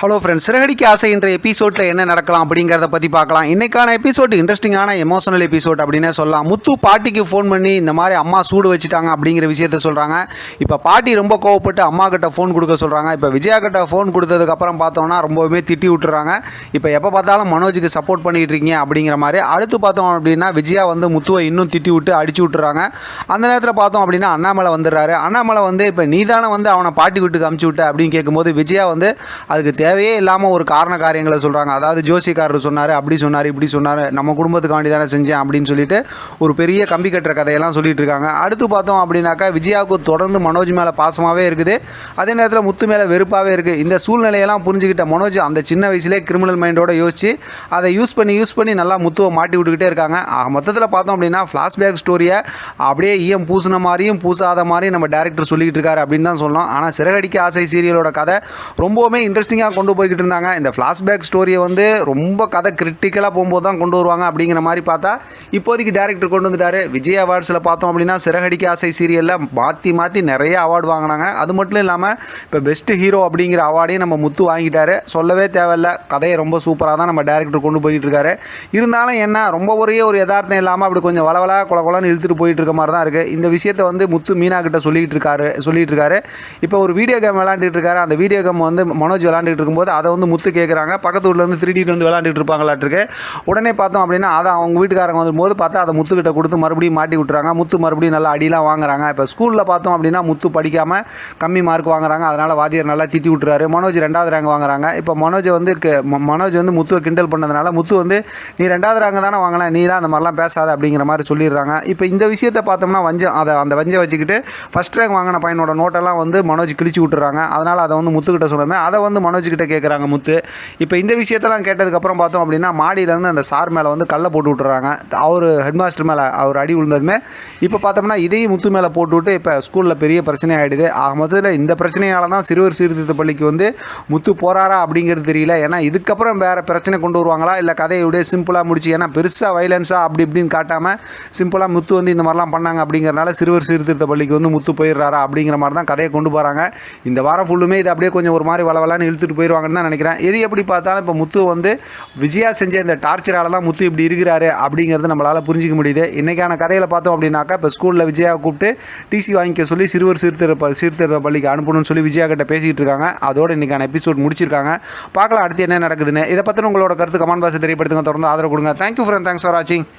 Hello friends சிறகடிக்கு ஆசை என்ற எபிசோடில் என்ன நடக்கலாம் அப்படிங்கிறத பற்றி பார்க்கலாம். இன்றைக்கான எபிசோட் இன்ட்ரெஸ்டிங்கான எமோஷனல் எபிசோட் அப்படின்னே சொல்லலாம். முத்து பாட்டிக்கு ஃபோன் பண்ணி இந்த மாதிரி அம்மா சூடு வச்சுட்டாங்க அப்படிங்கிற விஷயத்த சொல்கிறாங்க இப்போ பாட்டி ரொம்ப கோவப்பட்டு அம்மா கிட்ட ஃபோன் கொடுக்க சொல்கிறாங்க இப்போ விஜயா கிட்ட ஃபோன் கொடுத்ததுக்கப்புறம் பார்த்தோம்னா ரொம்பவுமே திட்டி விட்டுறாங்க. இப்போ எப்போ பார்த்தாலும் மனோஜுக்கு சப்போர்ட் பண்ணிகிட்டு இருக்கீங்க அப்படிங்கிற மாதிரி அடுத்து பார்த்தோம் அப்படின்னா விஜயா வந்து முத்துவை இன்னும் திட்டி விட்டு அடிச்சு விட்டுறாங்க. அந்த நேரத்தில் பார்த்தோம் அப்படின்னா அண்ணாமலை வந்துடுறாரு. அண்ணாமலை வந்து இப்போ நீதானே வந்து அவனை பாட்டி வீட்டுக்கு அமுச்சு விட்ட? அப்படின்னு கேட்கும்போது விஜயா வந்து அதுக்கு தேவையே இல்லாமல் ஒரு காரண காரியங்களை சொல்கிறாங்க அதாவது ஜோசிக்காரர் சொன்னார் அப்படி சொன்னார் இப்படி சொன்னார் நம்ம குடும்பத்துக்காண்டி தானே செஞ்சேன் அப்படின்னு சொல்லிட்டு ஒரு பெரிய கம்பி கட்டுற கதையெல்லாம் சொல்லிட்டு இருக்காங்க. அடுத்து பார்த்தோம் அப்படின்னாக்கா விஜயாவுக்கு தொடர்ந்து மனோஜ் மேலே பாசமாகவே இருக்குது. அதே நேரத்தில் முத்து மேலே வெறுப்பாகவே இருக்குது இந்த சூழ்நிலையெல்லாம் புரிஞ்சுக்கிட்ட மனோஜ் அந்த சின்ன வயசுலேயே கிரிமினல் மைண்டோட யோசிச்சு அதை யூஸ் பண்ணி யூஸ் பண்ணி நல்லா முத்துவை மாட்டி விட்டுக்கிட்டே இருக்காங்க. மொத்தத்தில் பார்த்தோம் அப்படின்னா ஃப்ளாஷ்பேக் ஸ்டோரியை அப்படியே ஈயம் பூசின மாதிரியும் பூசாத மாதிரியும் நம்ம டேரக்டர் சொல்லிக்கிட்டு இருக்காரு அப்படின்னு தான் சொல்லலாம் ஆனால் சிறகடிக்க ஆசை சீரியலோட கதை ரொம்பவுமே இன்ட்ரெஸ்டிங்காக கொண்டு போய்கிட்டு இருந்தாங்க. இந்த ஃப்ளாஷ்பேக் ஸ்டோரியை வந்து ரொம்ப கதை கிரிட்டிக்கலாக போகும்போது தான் கொண்டு வருவாங்க அப்படிங்கிற மாதிரி பார்த்தா இப்போதைக்கு டேரக்டர் கொண்டு வந்துட்டாரு. விஜய் அவார்ட்ஸில் பார்த்தோம் அப்படின்னா சிறகடிக்க ஆசை சீரியலில் மாற்றி மாற்றி நிறைய அவார்டு வாங்கினாங்க. அது மட்டும் இல்லாமல் இப்போ பெஸ்ட் ஹீரோ அப்படிங்கிற அவார்டையும் நம்ம முத்து வாங்கிட்டாரு. சொல்லவே தேவையில்ல. கதையை ரொம்ப சூப்பராக தான் நம்ம டேரக்டர் கொண்டு போய்கிட்டு இருக்காரு. இருந்தாலும் என்ன ரொம்ப ஒரே ஒரு யதார்த்தம் இல்லாமல் அப்படி கொஞ்சம் வளவலா குல குலன்னு இழுத்துட்டு போயிட்டு இருக்க மாதிரி தான் இருக்குது இந்த விஷயத்தை வந்து முத்து மீனா கிட்ட சொல்லிட்டு இருக்காரு சொல்லிட்டு இருக்காரு. இப்போ ஒரு வீடியோ கேம் விளாண்டுட்டு இருக்காரு. அந்த வீடியோ கேம் வந்து மனோஜ் விளாண்டுட்டு இருக்கும்போது அதை வந்து முத்து கேட்குறாங்க பக்கத்து ஊர்ல வந்து திருடிட்டு வந்து விளாண்டுட்டு இருப்பாங்களாட்டிருக்கு உடனே பார்த்தோம் அப்படின்னா அதை அவங்க வீட்டுக்காரங்க வரும்போது பார்த்தா அதை முத்துக்கிட்ட கொடுத்து மறுபடியும் மாட்டி விட்டுறாங்க. முத்து மறுபடியும் நல்லா அடிலாம் வாங்குறாங்க. இப்போ ஸ்கூலில் பார்த்தோம் அப்படின்னா முத்து படிக்காமல் கம்மி மார்க் வாங்குறாங்க. அதனால் வாத்தியர் நல்லா திட்டி விட்டுறாரு. மனோஜ் ரெண்டாவது ரேங்க் வாங்குறாங்க. இப்போ மனோஜ் வந்து மனோஜ் வந்து முத்துவை கிண்டல் பண்ணதுனால முத்து வந்து நீ ரெண்டாவது ரேங்க் தானே வாங்கின? நீ தான் அந்த மாதிரிலாம் பேசாத அப்படிங்கிற மாதிரி சொல்லிடுறாங்க. இப்போ இந்த விஷயத்தை பார்த்தோம்னா வஞ்சம் அதை அந்த வஞ்சம் வச்சுக்கிட்டு ஃபஸ்ட் ரேங்க் வாங்கின பையனோட நோட்டெல்லாம் வந்து மனோஜ் கிழிச்சு விட்டுறாங்க. அதனால் அதை வந்து முத்துக்கிட்ட சொல்லாமல் அதை வந்து மனோஜ் கிட்ட கேட்குறாங்க முத்து. இப்போ இந்த விஷயத்தெல்லாம் கேட்டதுக்கப்புறம் பார்த்தோம் அப்படின்னா மாடியிலேருந்து அந்த சார் மேலே வந்து கல்லை போட்டு விட்டுறாங்க. அவர் ஹெட்மாஸ்டர் மேலே அவர் அடி விழுந்ததுமே இப்போ பார்த்தோம்னா இதையும் முத்து மேலே போட்டு விட்டு இப்போ ஸ்கூலில் பெரிய பிரச்சனை ஆகிடுது ஆக மொத்தத்தில் இந்த பிரச்சனையால் தான் சிறுவர் சீர்திருத்த பள்ளிக்கு வந்து முத்து போகிறாரா அப்படிங்கிறது தெரியல. ஏன்னா இதுக்கப்புறம் வேறு பிரச்சனை கொண்டு வருவாங்களா? இல்லை கதையை இப்படியே சிம்பிளாக முடிச்சு ஏன்னா பெருசாக வைலன்ஸாக அப்படி இப்படின்னு காட்டாமல் சிம்பிளாக முத்து வந்து இந்த மாதிரிலாம் பண்ணாங்க அப்படிங்கிறனால சிறுவர் சீர்திருத்த பள்ளிக்கு வந்து முத்து போயிடுறாரா அப்படிங்கிற மாதிரி தான் கதையை கொண்டு போகிறாங்க இந்த வாரம் ஃபுல்லுமே இது அப்படியே கொஞ்சம் ஒரு மாதிரி வளவலான்னு இழுத்துட்டு போய் போயிடுவாங்கன்னு தான் நினைக்கிறேன். எது எப்படி பார்த்தாலும் இப்போ முத்து வந்து விஜயா செஞ்ச இந்த டார்ச்சரால தான் முத்து இப்படி இருக்கிறாரு அப்படிங்கிறது நம்மளால் புரிஞ்சிக்க முடியுது. இன்றைக்கான கதையில் பார்த்தோம் அப்படின்னாக்கா இப்போ ஸ்கூலில் விஜயா கூப்பிட்டு டிசி வாங்கிக்க சொல்லி சிறுவர் சீர்திருத்த சீர்திருத்த பள்ளிக்கு அனுப்பணும்னு சொல்லி விஜயா கிட்ட பேசிக்கிட்டு இருக்காங்க. அதோட இன்றைக்கான எபிசோட் முடிச்சிருக்காங்க. பார்க்கலாம் அடுத்து என்ன நடக்குதுன்னு. இதை பற்றின உங்களோட கருத்து கமெண்ட் பாக்ஸ் தெரியப்படுத்துங்க. தொடர்ந்து ஆதரவு கொடுங்க. தேங்க்யூ ஃப்ரெண்ட் தேங்க்ஸ் ஃபார் வாட்சிங்